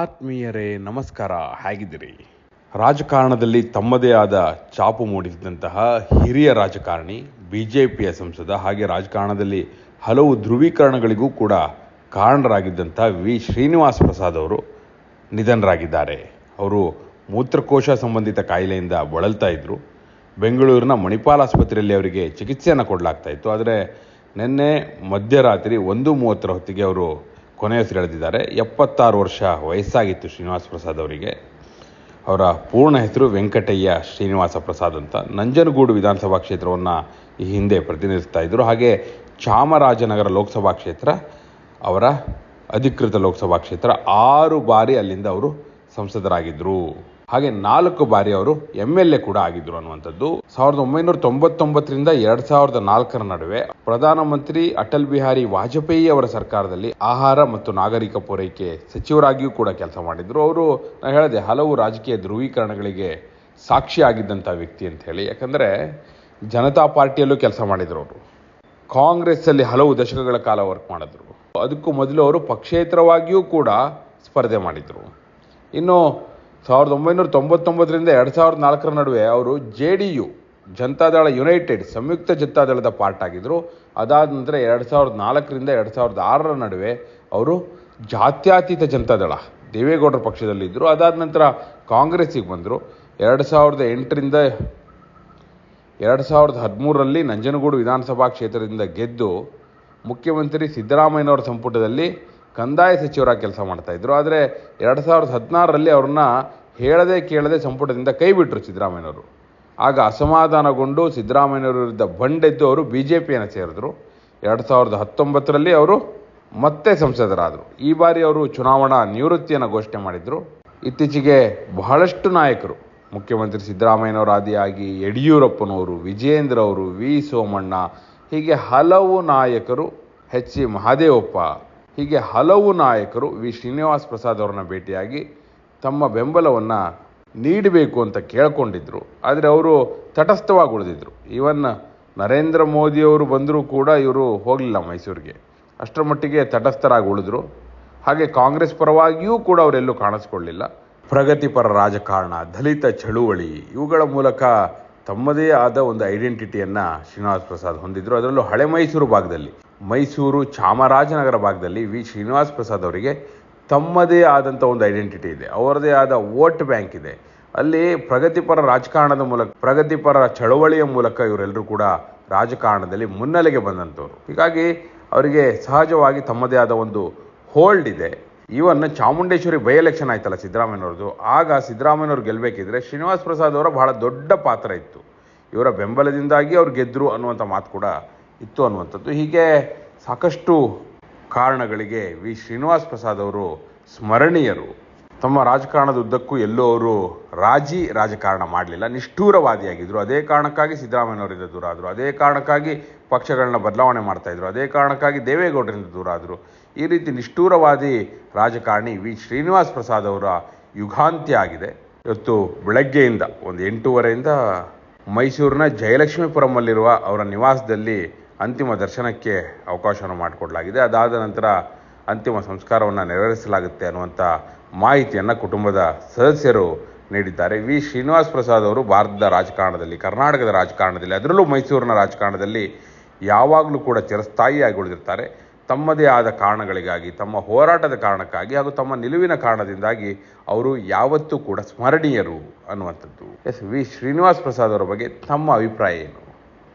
ಆತ್ಮೀಯರೇ, ನಮಸ್ಕಾರ. ಹೇಗಿದ್ದೀರಿ? ರಾಜಕಾರಣದಲ್ಲಿ ತಮ್ಮದೇ ಆದ ಚಾಪು ಮೂಡಿಸಿದಂತಹ ಹಿರಿಯ ರಾಜಕಾರಣಿ ಬಿ ಜೆ ಪಿಯ ಸಂಸದ ಹಾಗೆ ರಾಜಕಾರಣದಲ್ಲಿ ಹಲವು ಧ್ರುವೀಕರಣಗಳಿಗೂ ಕೂಡ ಕಾರಣರಾಗಿದ್ದಂಥ ವಿ. ಶ್ರೀನಿವಾಸ್ ಪ್ರಸಾದ್ ಅವರು ನಿಧನರಾಗಿದ್ದಾರೆ. ಅವರು ಮೂತ್ರಕೋಶ ಸಂಬಂಧಿತ ಕಾಯಿಲೆಯಿಂದ ಬಳಲ್ತಾ ಇದ್ದರು ಬೆಂಗಳೂರಿನ ಮಣಿಪಾಲ್ ಆಸ್ಪತ್ರೆಯಲ್ಲಿ ಅವರಿಗೆ ಚಿಕಿತ್ಸೆಯನ್ನು ಕೊಡಲಾಗ್ತಾ ಇತ್ತು. ಆದರೆ ನಿನ್ನೆ ಮಧ್ಯರಾತ್ರಿ ಒಂದು ಮೂವತ್ತರ ಹೊತ್ತಿಗೆ ಅವರು ಕೊನೆಯುಸಿರೆಳೆದಿದ್ದಾರೆ ಎಪ್ಪತ್ತಾರು ವರ್ಷ ವಯಸ್ಸಾಗಿತ್ತು ಶ್ರೀನಿವಾಸ ಪ್ರಸಾದ್ ಅವರಿಗೆ. ಅವರ ಪೂರ್ಣ ಹೆಸರು ವೆಂಕಟಯ್ಯ ಶ್ರೀನಿವಾಸ ಪ್ರಸಾದ್ ಅಂತ. ನಂಜನಗೂಡು ವಿಧಾನಸಭಾ ಕ್ಷೇತ್ರವನ್ನು ಈ ಹಿಂದೆ ಪ್ರತಿನಿಧಿಸ್ತಾ ಇದ್ದರು ಹಾಗೆ ಚಾಮರಾಜನಗರ ಲೋಕಸಭಾ ಕ್ಷೇತ್ರ, ಅವರ ಅಧಿಕೃತ ಲೋಕಸಭಾ ಕ್ಷೇತ್ರ ಆರು ಬಾರಿ ಅಲ್ಲಿಂದ ಅವರು ಸಂಸದರಾಗಿದ್ದರು ಹಾಗೆ ನಾಲ್ಕು ಬಾರಿ ಅವರು ಎಂ ಎಲ್ ಎ ಕೂಡ ಆಗಿದ್ರು ಅನ್ನುವಂಥದ್ದು. ಸಾವಿರದ ಒಂಬೈನೂರ ತೊಂಬತ್ತೊಂಬತ್ತರಿಂದ ಎರಡ್ ಸಾವಿರದ ನಾಲ್ಕರ ನಡುವೆ ಪ್ರಧಾನಮಂತ್ರಿ ಅಟಲ್ ಬಿಹಾರಿ ವಾಜಪೇಯಿ ಅವರ ಸರ್ಕಾರದಲ್ಲಿ ಆಹಾರ ಮತ್ತು ನಾಗರಿಕ ಪೂರೈಕೆ ಸಚಿವರಾಗಿಯೂ ಕೂಡ ಕೆಲಸ ಮಾಡಿದ್ರು. ಅವರು ನಾನು ಹೇಳಿದೆ ಹಲವು ರಾಜಕೀಯ ಧ್ರುವೀಕರಣಗಳಿಗೆ ಸಾಕ್ಷಿಯಾಗಿದ್ದಂಥ ವ್ಯಕ್ತಿ ಅಂತ ಹೇಳಿ. ಯಾಕಂದರೆ ಜನತಾ ಪಾರ್ಟಿಯಲ್ಲೂ ಕೆಲಸ ಮಾಡಿದ್ರು ಅವರು. ಕಾಂಗ್ರೆಸ್ಸಲ್ಲಿ ಹಲವು ದಶಕಗಳ ಕಾಲ ವರ್ಕ್ ಮಾಡಿದ್ರು. ಅದಕ್ಕೂ ಮೊದಲು ಅವರು ಪಕ್ಷೇತರವಾಗಿಯೂ ಕೂಡ ಸ್ಪರ್ಧೆ ಮಾಡಿದರು. ಇನ್ನು ಸಾವಿರದ ಒಂಬೈನೂರ ತೊಂಬತ್ತೊಂಬತ್ತರಿಂದ ಎರಡು ಸಾವಿರದ ನಾಲ್ಕರ ನಡುವೆ ಅವರು J D U, Janata Dal united, ಸಂಯುಕ್ತ ಜನತಾದಳದ ಪಾರ್ಟ್ ಆಗಿದ್ದರು ಅದಾದ ನಂತರ ಎರಡು ಸಾವಿರದ ನಾಲ್ಕರಿಂದ ಎರಡು ಸಾವಿರದ ಆರರ ನಡುವೆ ಅವರು ಜಾತ್ಯಾತೀತ ಜನತಾದಳ, ದೇವೇಗೌಡರ ಪಕ್ಷದಲ್ಲಿದ್ದರು ಅದಾದ ನಂತರ ಕಾಂಗ್ರೆಸ್ಸಿಗೆ ಬಂದರು. ಎರಡು ಸಾವಿರದ ಎಂಟರಿಂದ ಎರಡು ಸಾವಿರದ ಹದಿಮೂರರಲ್ಲಿ ನಂಜನಗೂಡು ವಿಧಾನಸಭಾ ಕ್ಷೇತ್ರದಿಂದ ಗೆದ್ದು ಮುಖ್ಯಮಂತ್ರಿ ಸಿದ್ದರಾಮಯ್ಯನವರ ಸಂಪುಟದಲ್ಲಿ ಕಂದಾಯ ಸಚಿವರಾಗಿ ಕೆಲಸ ಮಾಡ್ತಾಯಿದ್ರು ಆದರೆ ಎರಡು ಸಾವಿರದ ಹದಿನಾರರಲ್ಲಿ ಅವ್ರನ್ನ ಹೇಳದೆ ಕೇಳದೆ ಸಂಪುಟದಿಂದ ಕೈ ಬಿಟ್ಟರು ಸಿದ್ದರಾಮಯ್ಯನವರು. ಆಗ ಅಸಮಾಧಾನಗೊಂಡು ಸಿದ್ದರಾಮಯ್ಯನವರ ವಿರುದ್ಧ ಬಂಡೆದ್ದು ಅವರು ಬಿ ಜೆ ಪಿಯನ್ನು ಸೇರಿದ್ರು. ಎರಡು ಸಾವಿರದ ಹತ್ತೊಂಬತ್ತರಲ್ಲಿ ಅವರು ಮತ್ತೆ ಸಂಸದರಾದರು. ಈ ಬಾರಿ ಅವರು ಚುನಾವಣಾ ನಿವೃತ್ತಿಯನ್ನು ಘೋಷಣೆ ಮಾಡಿದರು. ಇತ್ತೀಚೆಗೆ ಬಹಳಷ್ಟು ನಾಯಕರು, ಮುಖ್ಯಮಂತ್ರಿ ಸಿದ್ದರಾಮಯ್ಯನವರಾದಿಯಾಗಿ ಯಡಿಯೂರಪ್ಪನವರು ವಿಜೇಂದ್ರ ಅವರು, ವಿ ಸೋಮಣ್ಣ, ಹೀಗೆ ಹಲವು ನಾಯಕರು, ಎಚ್ ಸಿ ಮಹಾದೇವಪ್ಪ ಹೀಗೆ ಹಲವು ನಾಯಕರು ವಿ. ಶ್ರೀನಿವಾಸ್ ಪ್ರಸಾದ್ ಅವರನ್ನ ಭೇಟಿಯಾಗಿ ತಮ್ಮ ಬೆಂಬಲವನ್ನು ನೀಡಬೇಕು ಅಂತ ಕೇಳ್ಕೊಂಡಿದ್ರು. ಆದರೆ ಅವರು ತಟಸ್ಥವಾಗಿ ಉಳಿದಿದ್ರು. ಈವನ್ ನರೇಂದ್ರ ಮೋದಿಯವರು ಬಂದರೂ ಕೂಡ ಇವರು ಹೋಗಲಿಲ್ಲ ಮೈಸೂರಿಗೆ. ಅಷ್ಟರ ಮಟ್ಟಿಗೆ ತಟಸ್ಥರಾಗಿ ಉಳಿದ್ರು. ಹಾಗೆ ಕಾಂಗ್ರೆಸ್ ಪರವಾಗಿಯೂ ಕೂಡ ಅವರೆಲ್ಲೂ ಕಾಣಿಸ್ಕೊಳ್ಳಿಲ್ಲ. ಪ್ರಗತಿಪರ ರಾಜಕಾರಣ, ದಲಿತ ಚಳುವಳಿ, ಇವುಗಳ ಮೂಲಕ ತಮ್ಮದೇ ಆದ ಒಂದು ಐಡೆಂಟಿಟಿಯನ್ನು ಶ್ರೀನಿವಾಸ್ ಪ್ರಸಾದ್ ಹೊಂದಿದ್ರು. ಅದರಲ್ಲೂ ಹಳೆ ಮೈಸೂರು ಭಾಗದಲ್ಲಿ. ಮೈಸೂರು ಚಾಮರಾಜನಗರ ಭಾಗದಲ್ಲಿ ವಿ. ಶ್ರೀನಿವಾಸ್ ಪ್ರಸಾದ್ ಅವರಿಗೆ ತಮ್ಮದೇ ಆದಂಥ ಒಂದು ಐಡೆಂಟಿಟಿ ಇದೆ. ಅವರದೇ ಆದ ವೋಟ್ ಬ್ಯಾಂಕ್ ಇದೆ. ಅಲ್ಲಿ ಪ್ರಗತಿಪರ ರಾಜಕಾರಣದ ಮೂಲಕ, ಪ್ರಗತಿಪರ ಚಳವಳಿಯ ಮೂಲಕ ಇವರೆಲ್ಲರೂ ಕೂಡ ರಾಜಕಾರಣದಲ್ಲಿ ಮುನ್ನೆಲೆಗೆ ಬಂದಂಥವ್ರು. ಹೀಗಾಗಿ ಅವರಿಗೆ ಸಹಜವಾಗಿ ತಮ್ಮದೇ ಆದ ಒಂದು ಹೋಲ್ಡ್ ಇದೆ. ಇವನ್ ಚಾಮುಂಡೇಶ್ವರಿ ಬೈ ಎಲೆಕ್ಷನ್ ಆಯ್ತಲ್ಲ ಸಿದ್ದರಾಮಯ್ಯವ್ರದ್ದು ಆಗ ಸಿದ್ದರಾಮಯ್ಯವ್ರು ಗೆಲ್ಲಬೇಕಿದ್ರೆ ಶ್ರೀನಿವಾಸ್ ಪ್ರಸಾದ್ ಅವರ ಬಹಳ ದೊಡ್ಡ ಪಾತ್ರ ಇತ್ತು. ಇವರ ಬೆಂಬಲದಿಂದಾಗಿ ಅವ್ರು ಗೆದ್ದರು ಅನ್ನುವಂಥ ಮಾತು ಕೂಡ ಇತ್ತು ಅನ್ನುವಂಥದ್ದು. ಹೀಗೆ ಸಾಕಷ್ಟು ಕಾರಣಗಳಿಗೆ ವಿ. ಶ್ರೀನಿವಾಸ್ ಪ್ರಸಾದ್ ಅವರು ಸ್ಮರಣೀಯರು. ತಮ್ಮ ರಾಜಕಾರಣದ ಉದ್ದಕ್ಕೂ ಎಲ್ಲೂ ಅವರು ರಾಜಿ ರಾಜಕಾರಣ ಮಾಡಲಿಲ್ಲ. ನಿಷ್ಠೂರವಾದಿಯಾಗಿದ್ದರು ಅದೇ ಕಾರಣಕ್ಕಾಗಿ ಸಿದ್ದರಾಮಯ್ಯನವರಿಂದ ದೂರ ಆದರು. ಅದೇ ಕಾರಣಕ್ಕಾಗಿ ಪಕ್ಷಗಳನ್ನ ಬದಲಾವಣೆ ಮಾಡ್ತಾಯಿದ್ರು ಅದೇ ಕಾರಣಕ್ಕಾಗಿ ದೇವೇಗೌಡರಿಂದ ದೂರ ಆದರು. ಈ ರೀತಿ ನಿಷ್ಠೂರವಾದಿ ರಾಜಕಾರಣಿ ವಿ. ಶ್ರೀನಿವಾಸ್ ಪ್ರಸಾದ್ ಅವರ ಯುಗಾಂತ್ಯ ಆಗಿದೆ. ಇವತ್ತು ಬೆಳಗ್ಗೆಯಿಂದ, ಒಂದು ಎಂಟೂವರೆಯಿಂದ ಮೈಸೂರಿನ ಜಯಲಕ್ಷ್ಮೀಪುರಮಲ್ಲಿರುವ ಅವರ ನಿವಾಸದಲ್ಲಿ ಅಂತಿಮ ದರ್ಶನಕ್ಕೆ ಅವಕಾಶವನ್ನು ಮಾಡಿಕೊಡಲಾಗಿದೆ. ಅದಾದ ನಂತರ ಅಂತಿಮ ಸಂಸ್ಕಾರವನ್ನು ನೆರವೇರಿಸಲಾಗುತ್ತೆ ಅನ್ನುವಂಥ ಮಾಹಿತಿಯನ್ನು ಕುಟುಂಬದ ಸದಸ್ಯರು ನೀಡಿದ್ದಾರೆ. ವಿ. ಶ್ರೀನಿವಾಸ್ ಪ್ರಸಾದ್ ಅವರು ಭಾರತದ ರಾಜಕಾರಣದಲ್ಲಿ, ಕರ್ನಾಟಕದ ರಾಜಕಾರಣದಲ್ಲಿ, ಅದರಲ್ಲೂ ಮೈಸೂರಿನ ರಾಜಕಾರಣದಲ್ಲಿ ಯಾವಾಗಲೂ ಕೂಡ ಚಿರಸ್ಥಾಯಿಯಾಗಿ ಉಳಿದಿರ್ತಾರೆ ತಮ್ಮದೇ ಆದ ಕಾರಣಗಳಿಗಾಗಿ, ತಮ್ಮ ಹೋರಾಟದ ಕಾರಣಕ್ಕಾಗಿ ಹಾಗೂ ತಮ್ಮ ನಿಲುವಿನ ಕಾರಣದಿಂದಾಗಿ ಅವರು ಯಾವತ್ತೂ ಕೂಡ ಸ್ಮರಣೀಯರು ಅನ್ನುವಂಥದ್ದು. S, V. ಶ್ರೀನಿವಾಸ್ ಪ್ರಸಾದ್ ಅವರ ಬಗ್ಗೆ ತಮ್ಮ ಅಭಿಪ್ರಾಯ ಏನು?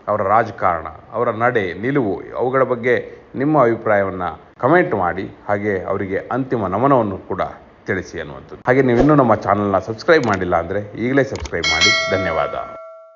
ಅವರ ರಾಜಕಾರಣ, ಅವರ ನಡೆ, ನಿಲುವು ಅವುಗಳ ಬಗ್ಗೆ ನಿಮ್ಮ ಅಭಿಪ್ರಾಯವನ್ನು ಕಮೆಂಟ್ ಮಾಡಿ, ಹಾಗೆ ಅವರಿಗೆ ಅಂತಿಮ ನಮನವನ್ನು ಕೂಡ ತಿಳಿಸಿ ಅನ್ನುವಂಥದ್ದು. ಹಾಗೆ ನೀವು ಇನ್ನೂ ನಮ್ಮ ಚಾನಲ್ನ ಸಬ್ಸ್ಕ್ರೈಬ್ ಮಾಡಿಲ್ಲ ಅಂದರೆ ಈಗಲೇ ಸಬ್ಸ್ಕ್ರೈಬ್ ಮಾಡಿ. ಧನ್ಯವಾದ.